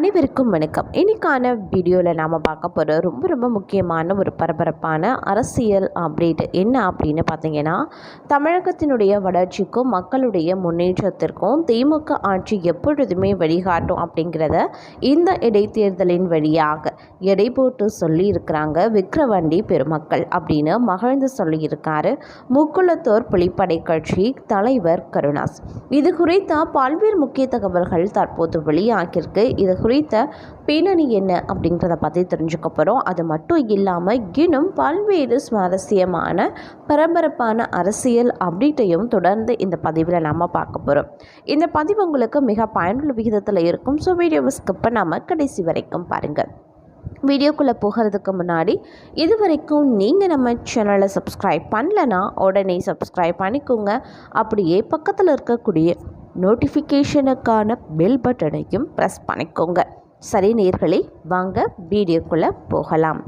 அனைவருக்கும் வணக்கம். இன்னைக்கான வீடியோவில் நாம் பார்க்க போகிற ரொம்ப ரொம்ப முக்கியமான ஒரு பரபரப்பான அரசியல் அப்டேட் என்ன அப்படின்னு பார்த்தீங்கன்னா தமிழகத்தினுடைய வளர்ச்சிக்கும் மக்களுடைய முன்னேற்றத்திற்கும் திமுக ஆட்சி எப்பொழுதுமே வழிகாட்டும் அப்படிங்கிறத இந்த இடைத்தேர்தலின் வழியாக எடை போட்டு சொல்லியிருக்கிறாங்க விக்ரவண்டி பெருமக்கள் அப்படின்னு மகிழ்ந்து சொல்லியிருக்காரு முக்குளத்தோர் புலிப்படை கட்சி தலைவர் கருணாஸ். இது குறித்த பல்வேறு முக்கிய தகவல்கள் தற்போது வெளியாகியிருக்கு. இது குறித்த பின்னணி என்ன அப்படிங்கிறத பற்றி தெரிஞ்சுக்க போகிறோம் அது மட்டும் இல்லாமல் இன்னும் பல்வேறு சுவாரஸ்யமான பரபரப்பான அரசியல் அப்டேட்டையும் தொடர்ந்து இந்த பதிவில் நம்ம பார்க்க போகிறோம் இந்த பதிவு உங்களுக்கு மிக பயனுள்ள விகிதத்தில் இருக்கும். ஸோ வீடியோவை ஸ்கிப் பண்ணாமல் கடைசி வரைக்கும் பாருங்கள் வீடியோக்குள்ளே போகிறதுக்கு முன்னாடி இது வரைக்கும் நீங்கள் நம்ம சேனலை சப்ஸ்கிரைப் பண்ணலன்னா உடனே சப்ஸ்கிரைப் பண்ணிக்கோங்க. அப்படியே பக்கத்தில் இருக்கக்கூடிய நோட்டிஃபிகேஷனுக்கான பெல் பட்டனையும் ப்ரெஸ் பண்ணிக்கோங்க. சரி நேர்களே வாங்க வீடியோக்குள்ளே போகலாம்.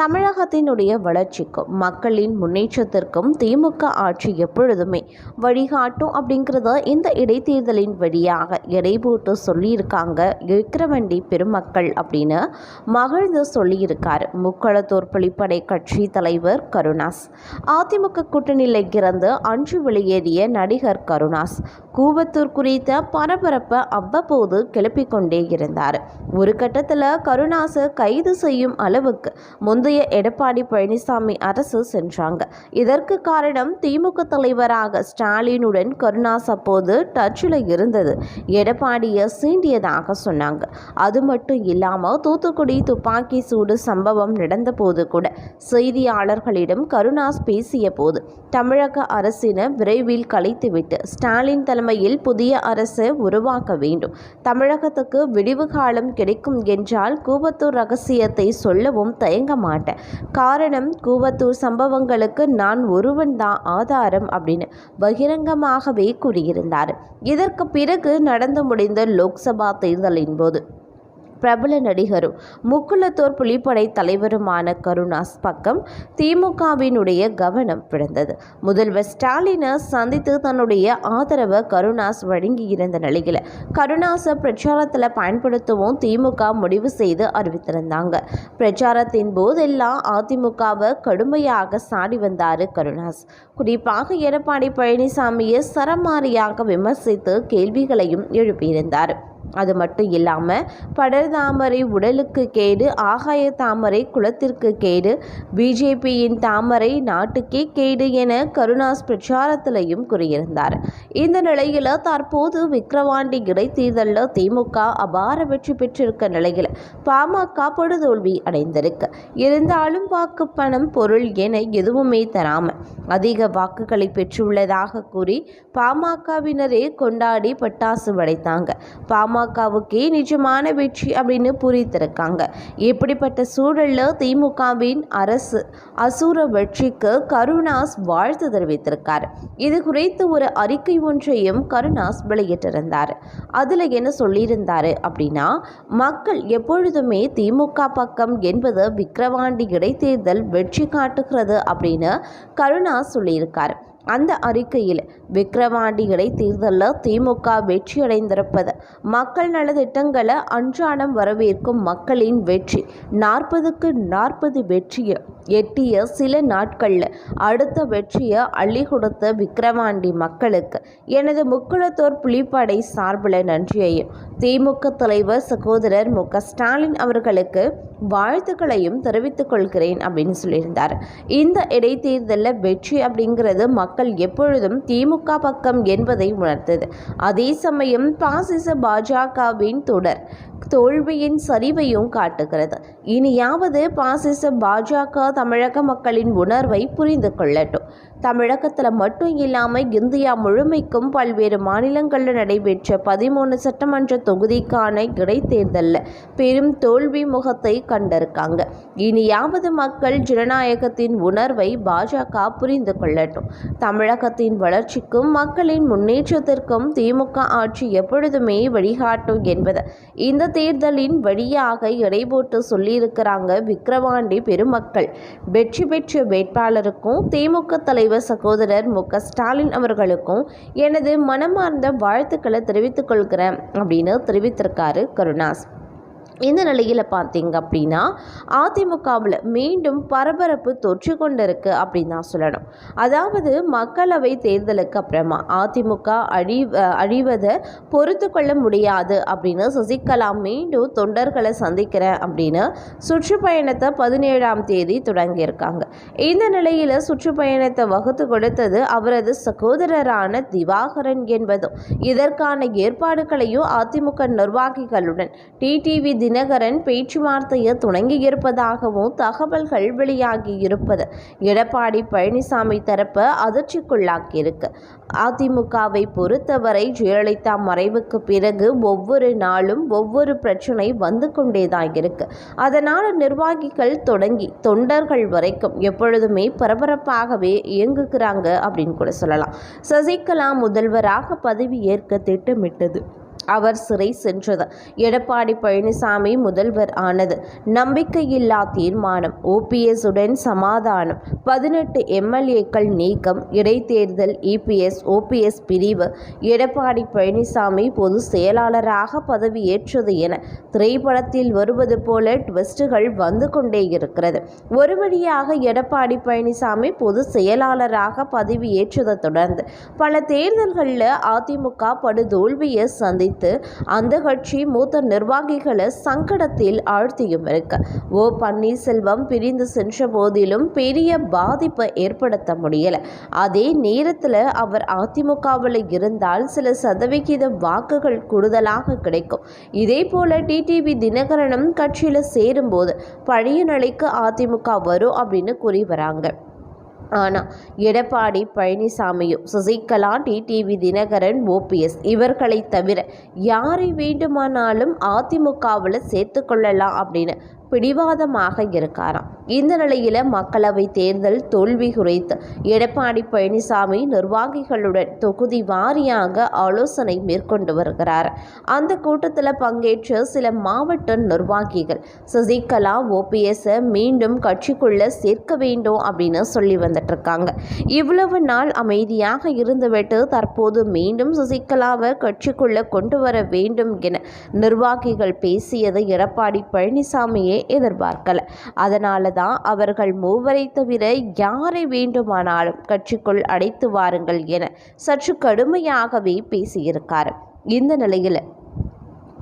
தமிழகத்தினுடைய வளர்ச்சிக்கும் மக்களின் முன்னேற்றத்திற்கும் திமுக ஆட்சி எப்பொழுதுமே வழிகாட்டும் அப்படிங்கிறத இந்த இடைத்தேர்தலின் வழியாக எடைபோட்டு சொல்லியிருக்காங்க விக்கிரவண்டி பெருமக்கள் அப்படின்னு மகிழ்ந்து சொல்லியிருக்கார் முக்களத்தூர் புலிப்படை கட்சி தலைவர் கருணாஸ். அதிமுக கூட்டணியில் இருந்து அன்று வெளியேறிய நடிகர் கருணாஸ். கூவத்தூர் குறித்த பரபரப்பை அவ்வப்போது கிளப்பிக்கொண்டே இருந்தார். ஒரு கட்டத்தில் கருணாசை கைது செய்யும் அளவுக்கு முந்தைய எடப்பாடி பழனிசாமி அரசு சென்றாங்க. இதற்கு காரணம் திமுக தலைவராக ஸ்டாலினுடன் கருணாஸ் அப்போது டச்சில் இருந்தது. எடப்பாடியை சீண்டியதாக சொன்னாங்க. அது மட்டும் இல்லாமல் தூத்துக்குடி துப்பாக்கி சூடு சம்பவம் நடந்தபோது கூட செய்தியாளர்களிடம் கருணாஸ் பேசிய போது தமிழக அரசினை விரைவில் கலைத்துவிட்டு ஸ்டாலின் தலைமையில் புதிய அரசு உருவாக்க வேண்டும். தமிழகத்துக்கு விடிவு காலம் கிடைக்கும் என்றால் கூவத்தூர் ரகசியத்தை சொல்லவும் தயங்க மாட்டேன். காரணம் கூவத்தூர் சம்பவங்களுக்கு நான் ஒருவன் தான் ஆதாரம் அப்படின்னு பகிரங்கமாகவே கூறியிருந்தார். இதற்கு பிறகு நடந்து முடிந்த லோக்சபா தேர்தலின் போது பிரபல நடிகரும் முக்குளத்தோர் புலிப்படை தலைவருமான கருணாஸ் பக்கம் திமுகவினுடைய கவனம் பிறந்தது முதல்வர் ஸ்டாலினை சந்தித்து தன்னுடைய ஆதரவை கருணாஸ் வழங்கியிருந்த நிலையில் கருணாஸை பிரச்சாரத்தில் பயன்படுத்தவும் திமுக முடிவு செய்து அறிவித்திருந்தாங்க. பிரச்சாரத்தின் போதெல்லாம் அதிமுகவை கடுமையாக சாடி வந்தார் கருணாஸ். குறிப்பாக எடப்பாடி பழனிசாமியை சரமாரியாக விமர்சித்து கேள்விகளையும் எழுப்பியிருந்தார். அது மட்டும் இல்லாமல் படர் தாமரை உடலுக்கு கேடு ஆகாய தாமரை குலத்திற்கு கேடு பிஜேபியின் தாமரை நாட்டுக்கே கேடு என கருணாஸ் பிரச்சாரத்திலையும் கூறியிருந்தார். இந்த நிலையில் தற்போது விக்கிரவாண்டி இடைத்தேர்தலில் திமுக அபார வெற்றி பெற்றிருக்க நிலையில் பாமக படுதோல்வி அடைந்திருக்கு. இருந்தாலும் வாக்கு பணம் பொருள் என எதுவுமே தராம அதிக வாக்குகளை பெற்றுள்ளதாக கூறி பாமகவினரே கொண்டாடி பட்டாசு படைத்தாங்க பாமகவுக்கே நிஜமான வெற்றி அப்படின்னு புரித்திருக்காங்க இப்படிப்பட்ட சூழலில் திமுகவின் அரசு அசூர வெற்றிக்கு கருணாஸ் வாழ்த்து தெரிவித்திருக்கார். இது குறித்து ஒரு அறிக்கை ஒன்றையும் கருணாஸ் வெளியிட்டிருந்தார். அதில் என்ன சொல்லியிருந்தார் அப்படின்னா மக்கள் எப்பொழுதுமே திமுக பக்கம் என்பது விக்கிரவாண்டி இடைத்தேர்தல் வெற்றி காட்டுகிறது அப்படின்னு கருணாஸ் சொல்லியிருக்கார். அந்த அறிக்கையில் விக்கிரவாண்டிகளை தேர்தலில் திமுக வெற்றியடைந்திருப்பது. மக்கள் நலத்திட்டங்களை அன்றாடம் வரவேற்கும் மக்களின் வெற்றி. நாற்பதுக்கு நாற்பது வெற்றியை. எட்டிய சில நாட்களில் அடுத்த வெற்றியை அள்ளி கொடுத்த விக்கிரவாண்டி மக்களுக்கு எனது முக்குளத்தோர் புலிப்படை சார்பில் நன்றியையும். திமுக தலைவர் சகோதரர் மு. ஸ்டாலின் அவர்களுக்கு வாழ்த்துக்களையும் தெரிவித்துக் கொள்கிறேன் அப்படின்னு சொல்லியிருந்தார். இந்த இடைத்தேர்தலில் வெற்றி அப்படிங்கிறது மக்கள் எப்பொழுதும் திமுக பக்கம் என்பதை உணர்த்தது அதே சமயம் பாசிச பாஜகவின் தொடர் தோல்வியின் சரிவையும் காட்டுகிறது. இனியாவது பாசிச பாஜக தமிழக மக்களின் உணர்வை புரிந்து கொள்ளட்டும். தமிழகத்தில் மட்டும் இல்லாமல் இந்தியா முழுமைக்கும் பல்வேறு மாநிலங்களில் நடைபெற்ற பதிமூணு சட்டமன்ற தொகுதிக்கான இடைத்தேர்தலில் பெரும் தோல்வி முகத்தை கண்டிருக்காங்க. இனியாவது மக்கள் ஜனநாயகத்தின் உணர்வை பாஜக புரிந்து கொள்ளட்டும். தமிழகத்தின் வளர்ச்சிக்கும் மக்களின் முன்னேற்றத்திற்கும் திமுக ஆட்சி எப்பொழுதுமே வழிகாட்டும் என்பது இந்த தேர்தலின் வழியாக இடைபோட்டு சொல்லியிருக்கிறாங்க விக்கிரவாண்டி பெருமக்கள். வெற்றி பெற்ற வேட்பாளருக்கும் திமுக தலைவர் தெய்வ சகோதரர் மு. ஸ்டாலின் அவர்களுக்கும் எனது மனமார்ந்த வாழ்த்துக்களை தெரிவித்துக் கொள்கிறேன் அப்படின்னு தெரிவித்திருக்காரு கருணாஸ். இந்த நிலையில் பார்த்தீங்க அப்படின்னா அதிமுகவில் மீண்டும் பரபரப்பு தொற்று கொண்டிருக்கு அப்படின்னு தான் சொல்லணும். அதாவது மக்களவை தேர்தலுக்கு அப்புறமா அதிமுக அழி அழிவதை பொறுத்து கொள்ள முடியாது அப்படின்னு சசிகலா மீண்டும் தொண்டர்களை சந்திக்கிறேன் அப்படின்னு சுற்றுப்பயணத்தை பதினேழாம் தேதி தொடங்கியிருக்காங்க. இந்த நிலையில் சுற்றுப்பயணத்தை வகுத்து கொடுத்தது அவரது சகோதரரான திவாகரன் என்பதும் இதற்கான ஏற்பாடுகளையும் அதிமுக நிர்வாகிகளுடன் டிடிவி தினகரன் பேச்சுவார்த்தையை தொடங்கியிருப்பதாகவும் தகவல்கள் வெளியாகி இருப்பது எடப்பாடி பழனிசாமி தரப்பு அதிர்ச்சிக்குள்ளாக்கியிருக்கு. அதிமுகவை பொறுத்தவரை ஜெயலலிதா மறைவுக்கு பிறகு ஒவ்வொரு நாளும் ஒவ்வொரு பிரச்சனை வந்து கொண்டேதான் இருக்கு. அதனால் நிர்வாகிகள் தொடங்கி தொண்டர்கள் வரைக்கும் எப்பொழுதுமே பரபரப்பாகவே இயங்குகிறாங்க அப்படின்னு கூட சொல்லலாம். சசிகலா முதல்வராக பதவி ஏற்க திட்டமிட்டது. அவர் சிறை சென்றது. எடப்பாடி பழனிசாமி முதல்வர் ஆனது. நம்பிக்கையில்லா தீர்மானம். ஓபிஎஸ் உடன் சமாதானம். பதினெட்டு எம்எல்ஏக்கள் நீக்கம். இடைத்தேர்தல் இபிஎஸ் ஓபிஎஸ் பிரிவு. எடப்பாடி பழனிசாமி பொது செயலாளராக பதவியேற்றது என திரைப்படத்தில் வருவது போல ட்விஸ்டுகள் வந்து கொண்டே இருக்கிறது. ஒரு வழியாக எடப்பாடி பழனிசாமி பொது செயலாளராக பதவியேற்றதை தொடர்ந்து பல தேர்தல்களில் அதிமுக படுதோல்வியை சந்தி வைத்து அந்த கட்சி மூத்த நிர்வாகிகளை சங்கடத்தில் ஆழ்த்தியும் இருக்கு. ஓ பன்னீர்செல்வம் பிரிந்து சென்ற போதிலும் பெரிய பாதிப்பை ஏற்படுத்த முடியல. அதே நேரத்தில் அவர் அதிமுகவில் இருந்தால் சில சதவிகித வாக்குகள் கூடுதலாக கிடைக்கும். இதே போல டிடிவி தினகரனும் கட்சியில் சேரும்போது பழைய நிலைக்கு அதிமுக வரும் அப்படின்னு கூறி வராங்க. ஆனால் எடப்பாடி பழனிசாமியும் சசிகலா டிடிவி தினகரன் ஓபிஎஸ் இவர்களை தவிர யாரை வேண்டுமானாலும் அதிமுகவில் சேர்த்து கொள்ளலாம் அப்படின்னு பிடிவாதமாக இருக்காராம். இந்த நிலையில் மக்களவை தேர்தல் தோல்வி குறித்து எடப்பாடி பழனிசாமி நிர்வாகிகளுடன் தொகுதி வாரியாக ஆலோசனை மேற்கொண்டு வருகிறார். அந்த கூட்டத்தில் பங்கேற்ற சில மாவட்ட நிர்வாகிகள் சசிகலா ஓபிஎஸ்ஸை மீண்டும் கட்சிக்குள்ள சேர்க்க வேண்டும் அப்படின்னு சொல்லி வந்துட்டு இருக்காங்க இவ்வளவு நாள் அமைதியாக இருந்துவிட்டு தற்போது மீண்டும் சசிகலாவை கட்சிக்குள்ள கொண்டு வர வேண்டும் என நிர்வாகிகள் பேசியது எடப்பாடி பழனிசாமியே எதிர்பார்க்கல. அதனால தான் அவர்கள் மூவரை தவிர யாரை வேண்டுமானாலும் கட்சிக்குள் அடைத்து வாருங்கள் என சற்று கடுமையாகவே பேசியிருக்கார். இந்த நிலையில்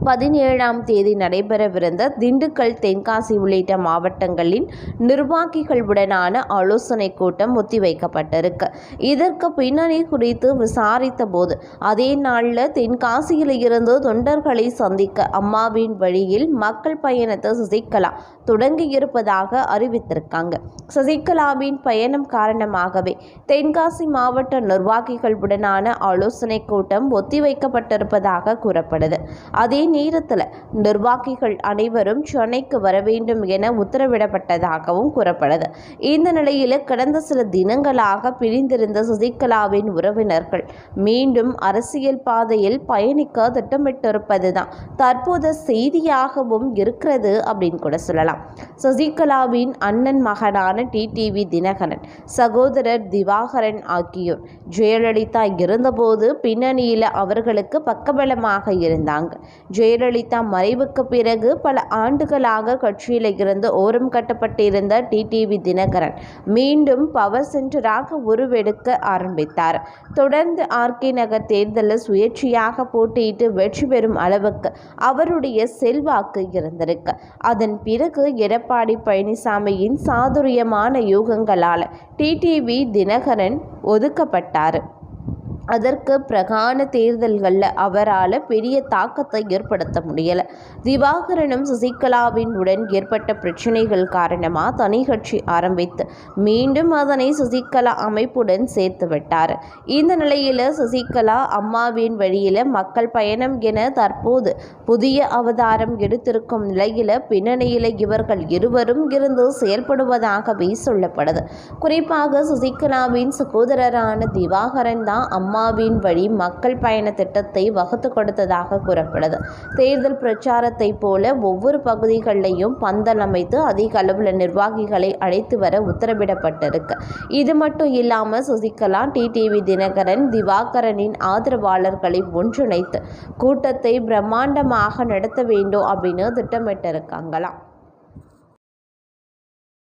பதினேழாம் தேதி நடைபெறவிருந்த திண்டுக்கல் தென்காசி உள்ளிட்ட மாவட்டங்களின் நிர்வாகிகளுடனான ஆலோசனை கூட்டம் ஒத்திவைக்கப்பட்டிருக்கு. இதற்கு பின்னணி குறித்து விசாரித்த போது அதே நாளில் தென்காசியில் இருந்து தொண்டர்களை சந்திக்க அம்மாவின் வழியில் மக்கள் பயணத்தை சசிகலா தொடங்கியிருப்பதாக அறிவித்திருக்காங்க. சசிகலாவின் பயணம் காரணமாகவே தென்காசி மாவட்ட நிர்வாகிகளுடனான ஆலோசனை கூட்டம் ஒத்திவைக்கப்பட்டிருப்பதாக கூறப்படுது. அதே நேரத்தில் நிர்வாகிகள் அனைவரும் சென்னைக்கு வர வேண்டும் என உத்தரவிடப்பட்டதாகவும் கூறப்படுது. இந்த நிலையில் கடந்த சில தினங்களாக பிரிந்திருந்த சசிகலாவின் உறவினர்கள் மீண்டும் அரசியல் பாதையில் பயணிக்க திட்டமிட்டிருப்பதுதான். தற்போது செய்தியாகவும் இருக்கிறது அப்படின்னு கூட சொல்லலாம். சசிகலாவின் அண்ணன் மகனான டிடிவி தினகரன் சகோதரர் திவாகரன் ஆகியோர் ஜெயலலிதா இருந்தபோது பின்னணியில் அவர்களுக்கு பக்கபலமாக இருந்தாங்க. ஜெயலலிதா மறைவுக்கு பிறகு பல ஆண்டுகளாக கட்சியில் இருந்து ஓரம் கட்டப்பட்டிருந்த டிடிவி தினகரன் மீண்டும் பவர் சென்டராக உருவெடுக்க ஆரம்பித்தார். தொடர்ந்து ஆர்கே நகர் தேர்தலில் சுயேட்சையாக போட்டியிட்டு வெற்றி பெறும் அளவுக்கு அவருடைய செல்வாக்கு இருந்திருக்கு. அதன் பிறகு எடப்பாடி பழனிசாமியின் சாதுரியமான யூகங்களால் டிடிவி தினகரன் ஒதுக்கப்பட்டார். அதற்கு பிரகான தேர்தல்களில் அவரால் பெரிய தாக்கத்தை ஏற்படுத்த முடியலை. திவாகரனும் சசிகலாவின் உடன் ஏற்பட்ட பிரச்சனைகள் காரணமாக தனி கட்சி ஆரம்பித்து மீண்டும் அதனை சசிகலா அமைப்புடன் சேர்த்து விட்டார். இந்த நிலையில் சசிகலா அம்மாவின் வழியில் மக்கள் பயணம் என தற்போது புதிய அவதாரம் எடுத்திருக்கும் நிலையில் பின்னணியில் இவர்கள் இருவரும் இருந்து செயல்படுவதாகவே சொல்லப்படுது. குறிப்பாக சசிகலாவின் சகோதரரான திவாகரன் தான் அம்மா அம்மாவின் வழி மக்கள் பயண திட்டத்தை வகுத்து கொடுத்ததாக கூறப்படுது. தேர்தல் பிரச்சாரத்தை போல ஒவ்வொரு பகுதிகளிலையும் பந்தல் அமைத்து அதிக அளவில் நிர்வாகிகளை அழைத்து வர உத்தரவிடப்பட்டிருக்கு. இது மட்டும் இல்லாமல் சசிகலா டிடிவி தினகரன் திவாகரனின் ஆதரவாளர்களை ஒன்றிணைத்து கூட்டத்தை பிரம்மாண்டமாக நடத்த வேண்டும் அப்படின்னு திட்டமிட்டிருக்காங்களாம்.